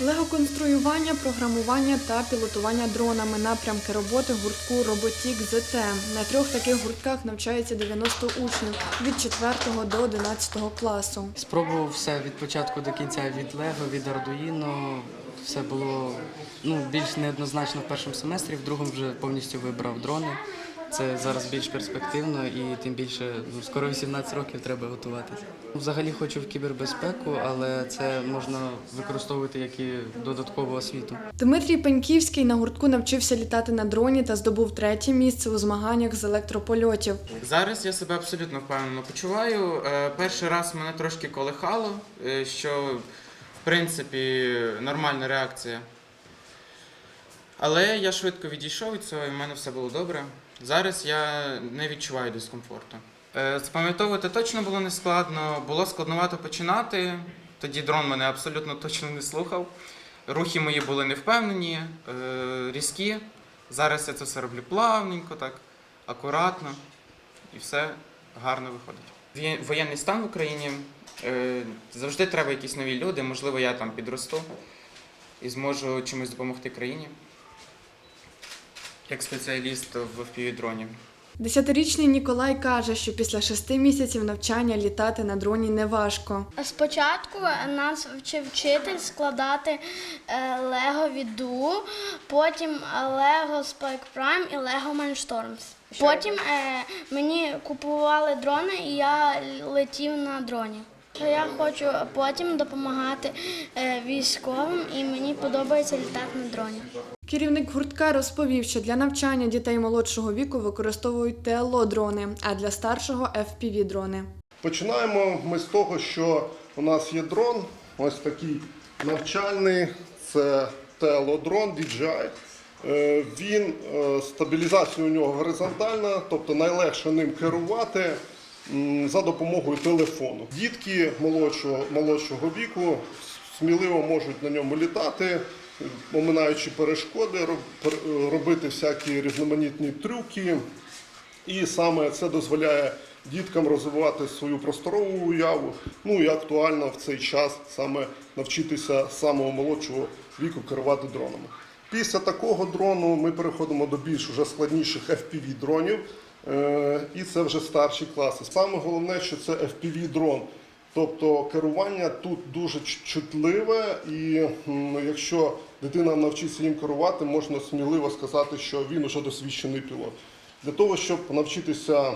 Лего-конструювання, програмування та пілотування дронами напрямки роботи гуртку Роботік ЗТ. На трьох таких гуртках навчається 90 учнів від 4 до 11 класу. Спробував все від початку до кінця, від Лего, від Ардуїно. Все було ну, більш неоднозначно в першому семестрі, в другому вже повністю вибрав дрони. Це зараз більш перспективно і тим більше ну, скоро 18 років треба готуватися. Взагалі хочу в кібербезпеку, але це можна використовувати як і додаткову освіту. Дмитрій Пеньківський на гуртку навчився літати на дроні та здобув третє місце у змаганнях з електропольотів. Зараз я себе абсолютно впевнено почуваю. Е, Перший раз мене трошки колихало, е, що в принципі нормальна реакція. Але я швидко відійшов від цього і в мене все було добре. Зараз я не відчуваю дискомфорту. Е, Запам'ятовувати точно було не складно, було складновато починати. Тоді дрон мене абсолютно точно не слухав. Рухи мої були невпевнені, е, різкі. Зараз я це все роблю плавненько, так, акуратно і все гарно виходить. Воєнний стан в Україні е, завжди треба якісь нові люди. Можливо, я там підросту і зможу чимось допомогти країні як спеціаліст в FPV-дроні. Десятирічний Ніколай каже, що після шести місяців навчання літати на дроні не важко. Спочатку нас вчив вчитель складати е, Lego Віду, потім Lego Spike Prime і Lego Mindstorms. Потім е, мені купували дрони і я летів на дроні. Я хочу потім допомагати е, військовим і мені подобається літати на дроні. Керівник гуртка розповів, що для навчання дітей молодшого віку використовують ТЛО-дрони, а для старшого FPV-дрони. Починаємо ми з того, що у нас є дрон, ось такий навчальний, це телодрон DJI. Е, Він е, стабілізація у нього горизонтальна, тобто найлегше ним керувати за допомогою телефону. Дітки молодшого, молодшого віку сміливо можуть на ньому літати, оминаючи перешкоди, робити всякі різноманітні трюки. І саме це дозволяє діткам розвивати свою просторову уяву. Ну і актуально в цей час саме навчитися самого молодшого віку керувати дронами. Після такого дрону ми переходимо до більш уже складніших FPV-дронів, е, і це вже старші класи. Саме головне, що це FPV-дрон. Тобто керування тут дуже чутливе, і якщо дитина навчиться їм керувати, можна сміливо сказати, що він уже досвідчений пілот. Для того, щоб навчитися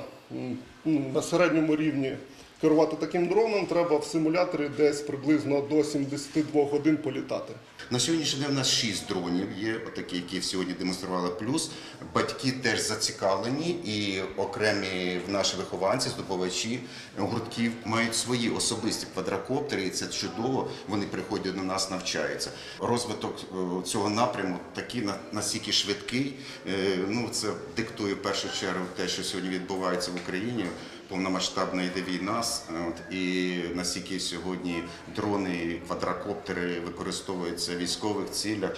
ну, на середньому рівні керувати таким дроном, треба в симуляторі десь приблизно до 72 годин політати. На сьогоднішній день у нас шість дронів є, отакі, які сьогодні демонстрували. Плюс батьки теж зацікавлені, і окремі наші вихованці, здобувачі гуртків мають свої особисті квадрокоптери, і це чудово. Вони приходять до нас, навчаються. Розвиток е, цього напряму такий на- настільки швидкий. е, Ну це диктує в першу чергу те, що сьогодні відбувається в Україні. Повномасштабна йде війна, от, і наскільки сьогодні дрони, квадрокоптери використовуються в військових цілях.